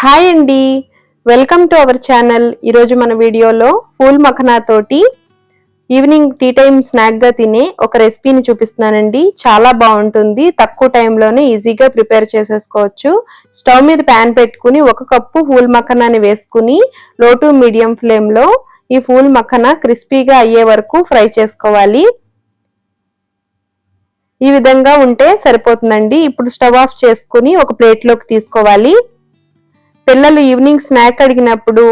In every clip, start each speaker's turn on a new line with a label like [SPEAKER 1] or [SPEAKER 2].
[SPEAKER 1] Hi అండి. Welcome to our channel. ఈరోజు మన వీడియోలో ఫూల్ మఖనా తోటి ఈవినింగ్ టీ టైం స్నాక్గా తినే ఒక రెసిపీని చూపిస్తున్నానండి. చాలా బాగుంటుంది. తక్కువ టైంలోనే ఈజీగా ప్రిపేర్ చేసేసుకోవచ్చు. స్టవ్ మీద ప్యాన్ పెట్టుకుని ఒక కప్పు ఫూల్ మఖనాని వేసుకుని లో టు మీడియం ఫ్లేమ్లో ఈ ఫూల్ మఖనా క్రిస్పీగా అయ్యే వరకు ఫ్రై చేసుకోవాలి. ఈ విధంగా ఉంటే సరిపోతుందండి. ఇప్పుడు స్టవ్ ఆఫ్ చేసుకుని ఒక ప్లేట్లోకి తీసుకోవాలి. పిల్లలు ఈవినింగ్ స్నాక్ అడిగినప్పుడు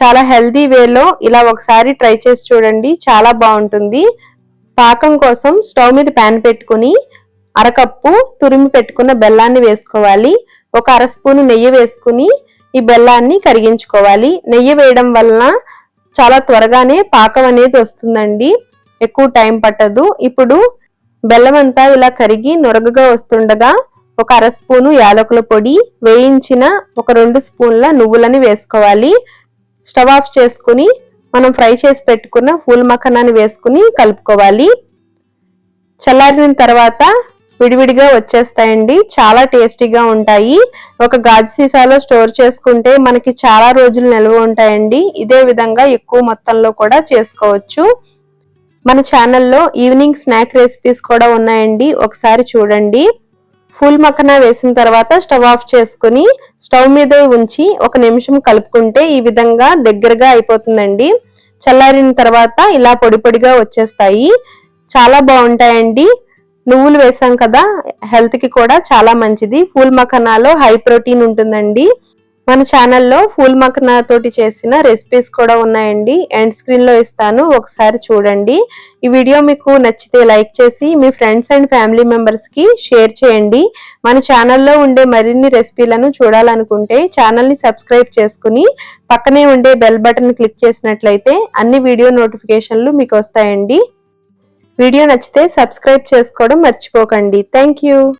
[SPEAKER 1] చాలా హెల్దీ వేలో ఇలా ఒకసారి ట్రై చేసి చూడండి. చాలా బాగుంటుంది. పాకం కోసం స్టవ్ మీద ప్యాన్ పెట్టుకుని అరకప్పు తురిమి పెట్టుకున్న బెల్లాన్ని వేసుకోవాలి. ఒక అర స్పూన్ నెయ్యి వేసుకుని ఈ బెల్లాన్ని కరిగించుకోవాలి. నెయ్యి వేయడం వలన చాలా త్వరగానే పాకం అనేది వస్తుందండి. ఎక్కువ టైం పట్టదు. ఇప్పుడు బెల్లం అంతా ఇలా కరిగి నొరగగా వస్తుండగా ఒక అర స్పూను యాలకుల పొడి వేయించిన ఒక రెండు స్పూన్ల నువ్వులని వేసుకోవాలి. స్టవ్ ఆఫ్ చేసుకుని మనం ఫ్రై చేసి పెట్టుకున్న ఫూల్ మఖనాన్ని వేసుకుని కలుపుకోవాలి. చల్లారిన తర్వాత విడివిడిగా వచ్చేస్తాయండి. చాలా టేస్టీగా ఉంటాయి. ఒక గాజు సీసాలో స్టోర్ చేసుకుంటే మనకి చాలా రోజులు నిల్వ ఉంటాయండి. ఇదే విధంగా ఎక్కువ మొత్తంలో కూడా చేసుకోవచ్చు. మన ఛానల్లో ఈవినింగ్ స్నాక్ రెసిపీస్ కూడా ఉన్నాయండి. ఒకసారి చూడండి. ఫుల్ మక్కన వేసిన తర్వాత స్టవ్ ఆఫ్ చేసుకుని స్టవ్ మీద ఉంచి ఒక నిమిషం కలుపుకుంటే ఈ విధంగా దగ్గరగా అయిపోతుందండి. చల్లారిన తర్వాత ఇలా పొడి పొడిగా వచ్చేస్తాయి. చాలా బాగుంటాయండి. నువ్వులు వేసాం కదా హెల్త్కి కూడా చాలా మంచిది. ఫూల్ మఖనాలో హై ప్రోటీన్ ఉంటుందండి. మన ఛానల్లో ఫూల్ మఖనా తోటి చేసిన రెసిపీస్ కూడా ఉన్నాయండి. ఎండ్ స్క్రీన్లో ఇస్తాను. ఒకసారి చూడండి. ఈ వీడియో మీకు నచ్చితే లైక్ చేసి మీ ఫ్రెండ్స్ అండ్ ఫ్యామిలీ మెంబర్స్కి షేర్ చేయండి. మన ఛానల్లో ఉండే మరిన్ని రెసిపీలను చూడాలనుకుంటే ఛానల్ని సబ్స్క్రైబ్ చేసుకుని పక్కనే ఉండే బెల్ బటన్ క్లిక్ చేసినట్లయితే అన్ని వీడియో నోటిఫికేషన్లు మీకు వస్తాయండి. వీడియో నచ్చితే సబ్స్క్రైబ్ చేసుకోవడం మర్చిపోకండి. Thank you